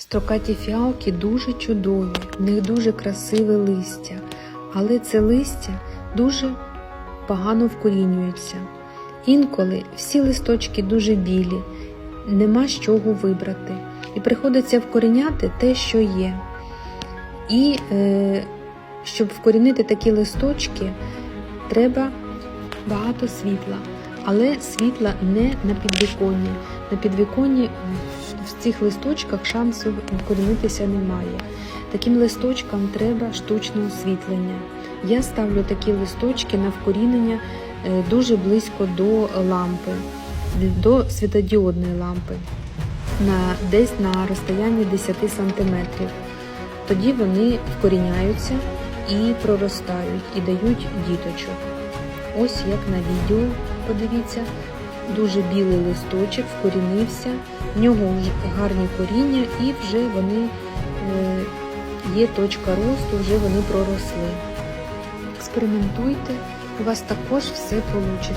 Строкаті фіалки дуже чудові, в них дуже красиве листя, але це листя дуже погано вкорінюється. Інколи всі листочки дуже білі, нема з чого вибрати, і приходиться вкоріняти те, що є. І е, щоб вкорінити такі листочки, треба багато світла, але світла не на підвіконні. На підвіконні в- цих листочках шансу вкорінитися немає. Таким листочкам треба штучне освітлення. Я ставлю такі листочки на вкорінення е, дуже близько до лампи, до світодіодної лампи, на, десь на розстоянні 10 см. Тоді вони вкоріняються і проростають, і дають діточок. Ось як на відео, подивіться, дуже білий листочок вкорінився, в нього гарні коріння і вже вони е, є точка росту, вже вони проросли. Експериментуйте, у вас також все вийде.